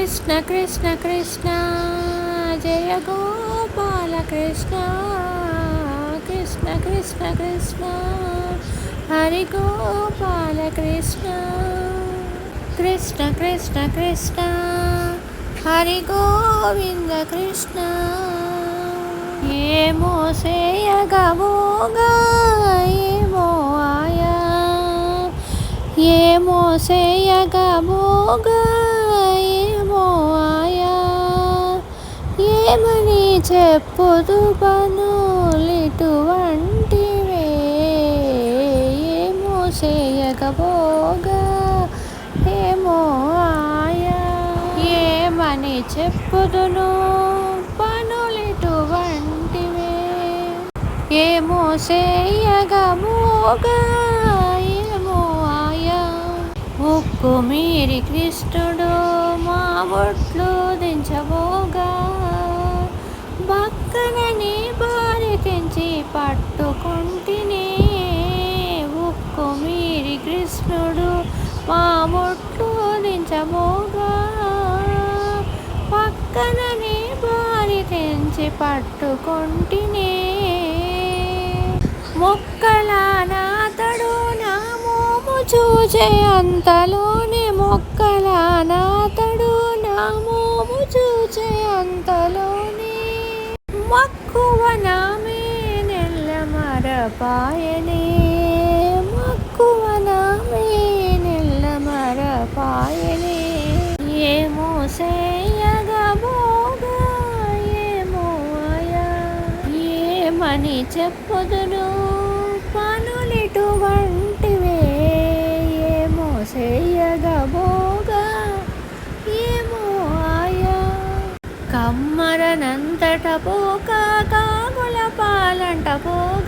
కృష్ణ కృష్ణ కృష్ణ జయ గోపాల కృష్ణ కృష్ణ కృష్ణ కృష్ణ హరి గోపాల కృష్ణ కృష్ణ కృష్ణ కృష్ణ హరి గోవింద కృష్ణ. ఏమో సేయగమోగా ఏమో ఆయా ఏమో సేయగమోగా చెప్పుదు పనులిటువంటివే? ఏమో చేయకపోగా ఏమో ఆయా. ఏమని చెప్పుదును పనులిటువంటివే? ఏమో చేయగమోగా ఏమో ఆయా. ఉక్కు మీరి కృష్ణుడు మా ఒట్లు పట్టుకుంటినే. మొక్కల నాతడు నా మోము చూచే అంతలోనే మొక్కల నాతడు నా మోము చూచే అంతలోనే. మక్కువ నామే నెల్ల మరపాయనే. మక్కువ నామే అని చెప్పుదును. పనులెటువంటివే ఏమో సేయగబోగా ఏమో ఆయా? కమ్మరనంతట పోక కాగుల పాలంట పోగా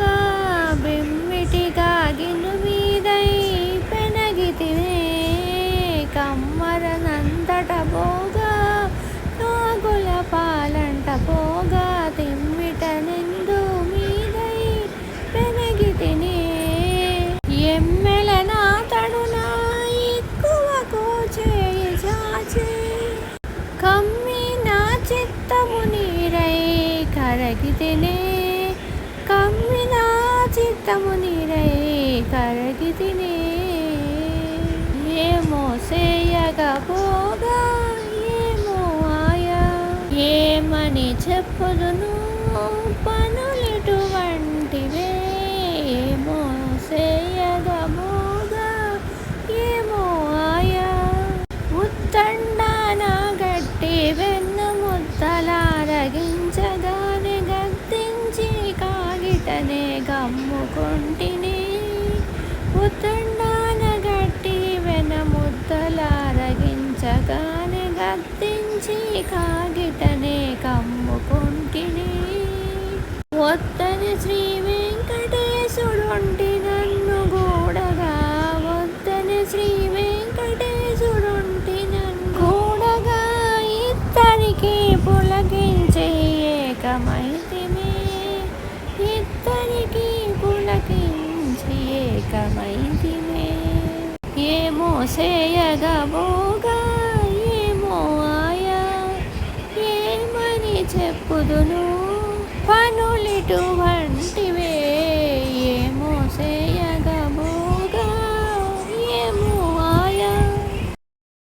కరగితినే కమ్మిన చిత్తము నీరై కరగితినే ఏమో చేయకపోగా ఏమో ఆయా ఏమని చెప్పుదును గమ్ముకుంటిని. ఉత్తండాన గట్టి వెన ముద్దలారగించగానే గద్దించి కాగిటనే కమ్ముకుంటిని. ఒత్తని శ్రీ వెంకటేశుడుంటి ఏమో సేయగబోగా ఏమో ఆయా? ఏమని చెప్పుదును?